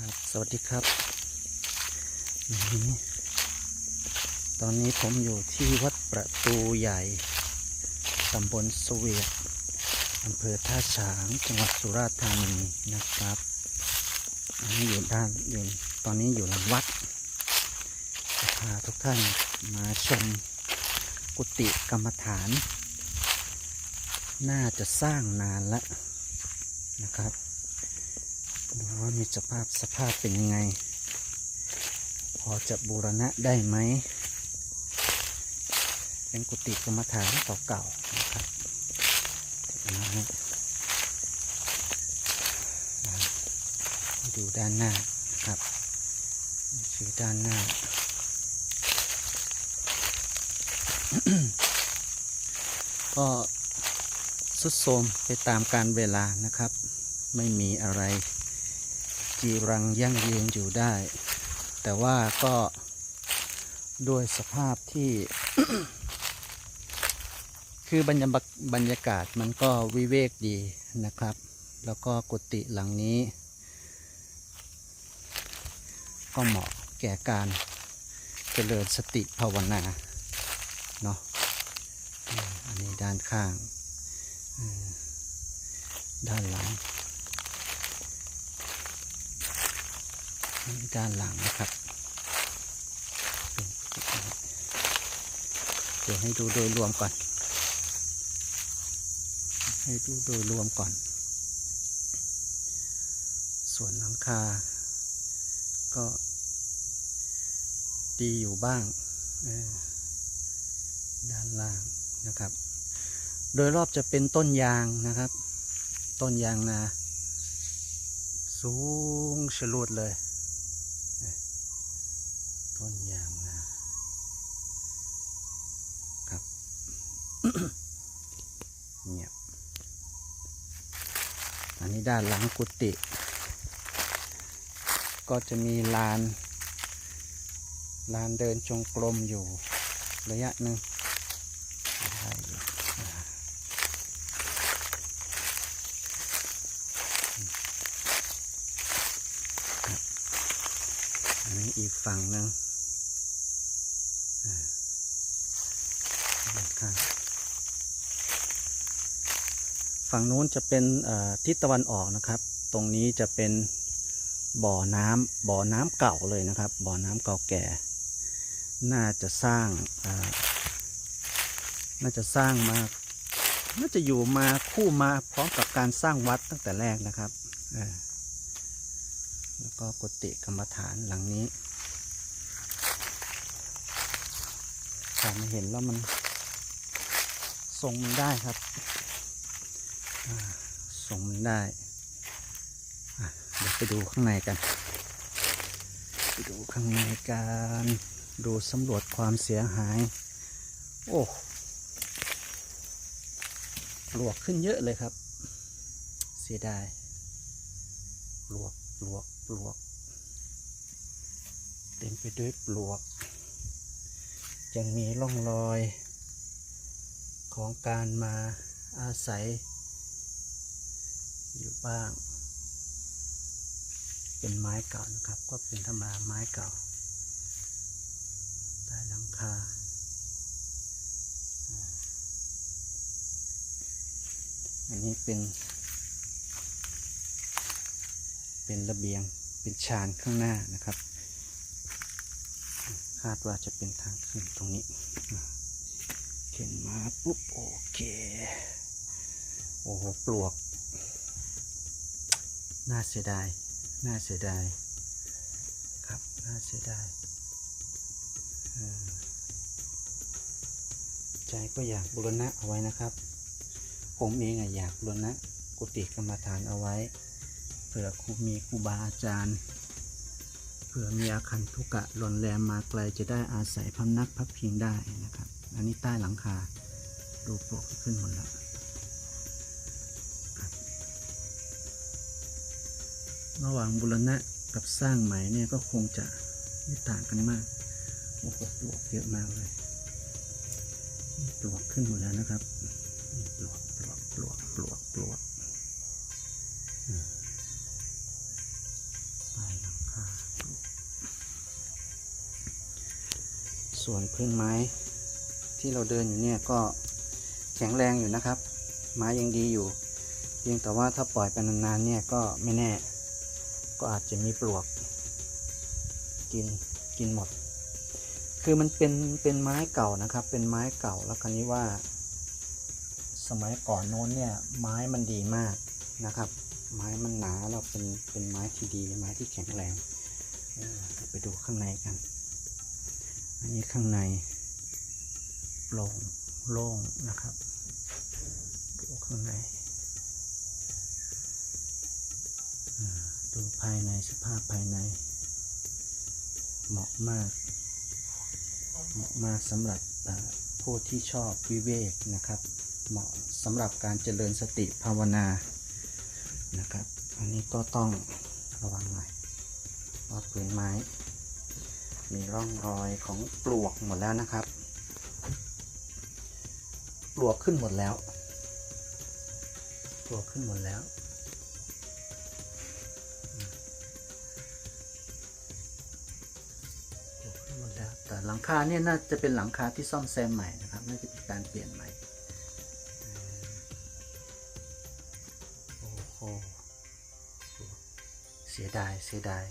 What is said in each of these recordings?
ครับ สวัสดีครับ ตอนนี้ผมอยู่ที่วัดประตูใหญ่ตำบลสเวียดอำเภอท่าฉางจังหวัดสุราษฎร์ธานีนะครับอันนี้อยู่ด้านอยู่ตอนนี้อยู่หลังวัดจะพาทุกท่านมาชมกุฏิกรรมฐาน น่าจะสร้างนานแล้วนะครับ ดูว่ามีสภาพสภาพเป็นยังไง พอจะบูรณะได้ไหม เป็นกุฏิกรรมฐานเก่าๆนะครับดูด้านหน้าครับคือด้านหน้าก็สุดโทมไปตามการเวลานะครับ ไม่มีอะไร จีรังยั่งยืนอยู่ได้ แต่ว่าก็ด้วยสภาพที่ คือบรรยาบรรยากาศมันก็วิเวกดีนะครับ แล้วก็กุฏิหลังนี้ ก็เหมาะแก่การเจริญสติภาวนาเนาะอันนี้ด้านข้างด้านหลัง ด้านหลังนะครับเดี๋ยวให้ดูโดยรวมก่อน ให้ดูโดยรวมก่อน ส่วนหลังคา ก็ดีอยู่บ้างด้านล่างนะครับ โดยรอบจะเป็นต้นยางนะครับ ต้นยางนา สูงฉลุดเลย ต้นยางนะครับเงียบอันนี้ด้านหลังกุฏิก็จะมีลาน ลานเดินจงกรมอยู่ระยะหนึ่งอันนี้อีกฝั่งหนึ่ง ฝั่งนู้นจะเป็นทิศตะวันออกนะครับ ตรงนี้จะเป็นบ่อน้ำบ่อน้ำเก่าเลยนะครับ บ่อน้ำเก่าแก่ น่าจะสร้างน่าจะสร้างมา น่าจะอยู่มาคู่มาพร้อมกับการสร้างวัดตั้งแต่แรกนะครับแล้วก็กุฏิกรรมฐานหลังนี้ ถ้ามาเห็นแล้วมันทรงมันได้ครับอ่าทรงมันได้เดี๋ยวไปดูข้างในกัน ไปดูข้างในกันดูสำรวจความเสียหาย โอ้ปลวกขึ้นเยอะเลยครับ เสียดายปลวกปลวกปลวก เต็มไปด้วยปลวก ยังมีร่องรอยของการมาอาศัย อยู่บ้าง เป็นไม้เก่านะครับ ก็เป็นธรรมาไม้เก่าใต้หลังคาอันนี้เป็น เป็นระเบียงเป็นชานข้างหน้านะครับาดว่าจะเป็นทางขึ้นตรงนี้เข็นมาปุ๊บโอเค โอ้โหปลวก น่าเสียดาย น่าเสียดาย ครับ น่าเสียดาย ใจก็อยากบูรณะเอาไว้นะครับ ผมเองอะอยากบูรณะกุฏิกรรมฐานเอาไว้ เผื่อครูมีครูบาอาจารย์ ผื่อมีอาคันทุกะหล่นแรมมาไกลจะได้อาศัยพำนักพักพิงได้นะครับ อันนี้ใต้หลังคาดูปลวกขึ้นหมดแล้วระหว่างบุรณะกับสร้างใหม่เนี่ยก็คงจะไม่ต่างกันมาก โอ้โหปลวกเยอะมากเลยปลวกขึ้นหมดแล้วนะครับโปลวกปลวกปลวกปลวกปลวก ส่วนพื้นไม้ที่เราเดินอยู่เนี่ยก็แข็งแรงอยู่นะครับ ไม้ยังดีอยู่ เพียงแต่ว่าถ้าปล่อยไปนานๆเนี่ยก็ไม่แน่ ก็อาจจะมีปลวก กินกินหมด คือมันเป็นเป็นไม้เก่านะครับ เป็นไม้เก่าแล้วคราวนี้ว่า สมัยก่อนโน้นเนี่ยไม้มันดีมากนะครับ ไม้มันหนาแล้วเป็นเป็นไม้ที่ดีไม้ที่แข็งแรงไปดูข้างในกัน อันนี้ข้างในโปร่งโล่งนะครับดูข้างในดูภายในสภาพภายใน เหมาะมาก เหมาะมากสำหรับผู้ที่ชอบวิเวกนะครับ เหมาะสำหรับการเจริญสติภาวนานะครับ อันนี้ก็ต้องระวังหน่อยเพราะพื้นไม้ มีร่องรอยของปลวกหมดแล้วนะครับ ปลวกขึ้นหมดแล้ว ปลวกขึ้นหมดแล้ว ปลวกขึ้นหมดแล้ว แต่หลังคาเนี่ยน่าจะเป็นหลังคาที่ซ่อมแซมใหม่นะครับ น่าจะเป็นการเปลี่ยนใหม่เออโอ้โหเสียดาย เสียดาย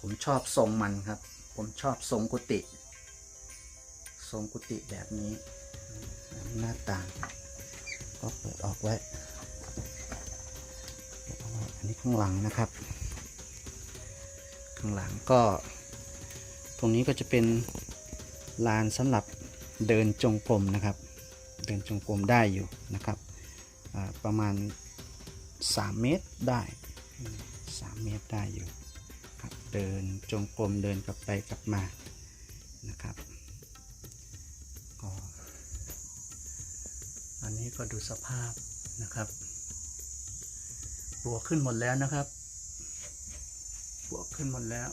ผมชอบทรงมันครับ ผมชอบทรงกุฏิทรงกุฏิแบบนี้หน้าต่าง ก็เปิดออกไว้อันนี้ข้างหลังนะครับ ข้างหลังก็ ตรงนี้ก็จะเป็นลานสำหรับเดินจงกรมนะครับ เดินจงกรมได้อยู่นะครับประมาณ 3 เมตรได้อืม3เมตรได้อยู่ เดินจงกรมเดินกลับไปกลับมานะครับก็อันนี้ก็ดูสภาพนะครับปลวกขึ้นหมดแล้วนะครับปลวกขึ้นหมดแล้ว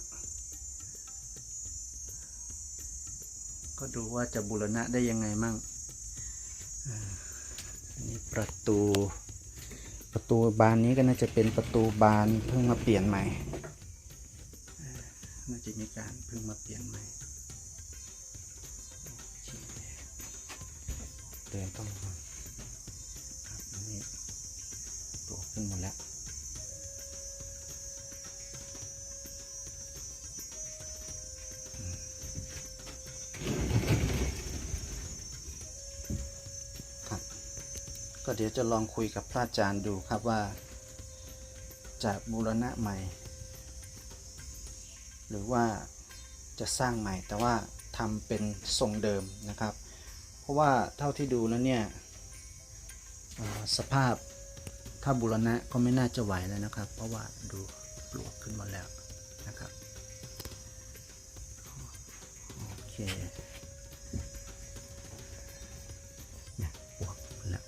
ก็ดูว่าจะบูรณะได้ยังไงมั่งอันนี้ประตู ประตูบานนี้ก็น่าจะเป็นประตูบานเพิ่งมาเปลี่ยนใหม่ น่าจะมีการเพิ่งมาเปลี่ยนใหม่เคเดินต้องระวังครับนนี้ตัวขึ้นหมดแล้วครับก็เดี๋ยวจะลองคุยกับพระอาจารย์ดูครับว่า จะบูรณะใหม่ หรือว่าจะสร้างใหม่แต่ว่าทำเป็นทรงเดิมนะครับ เพราะว่าเท่าที่ดูแล้วเนี่ยสภาพถ้าบูรณะก็ไม่น่าจะไหวแล้วนะครับ เพราะว่าดูปลวกขึ้นมาแล้วนะครับโอเคเนี่ยปวกหมดแล้ว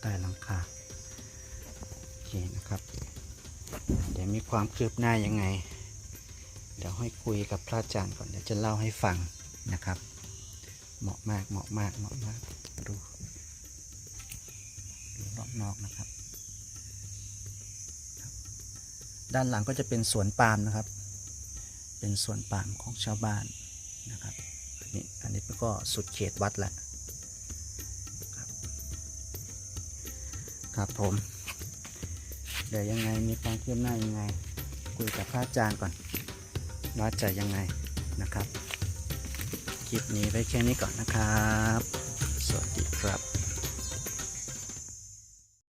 ใต้หลังคาโอเคนะครับ เดี๋ยวมีความคืบหน้ายังไง เดี๋ยวให้คุยกับพระอาจารย์ก่อนเดี๋ยวจะเล่าให้ฟังนะครับ เหมาะมากเหมาะมากเหมาะมากดูดูรอบนอกนะครับ ด้านหลังก็จะเป็นสวนปาล์มนะครับ เป็นสวนปาล์มของชาวบ้านนะครับอันนี้อันนี้ก็สุดเขตวัดแหล้วครับผมเดี๋ยวยังไงมีความคืบหน้ายังไง คุยกับพระอาจารย์ก่อน ว่าจะยังไงนะครับ คลิปนี้ไว้แค่นี้ก่อนนะครับ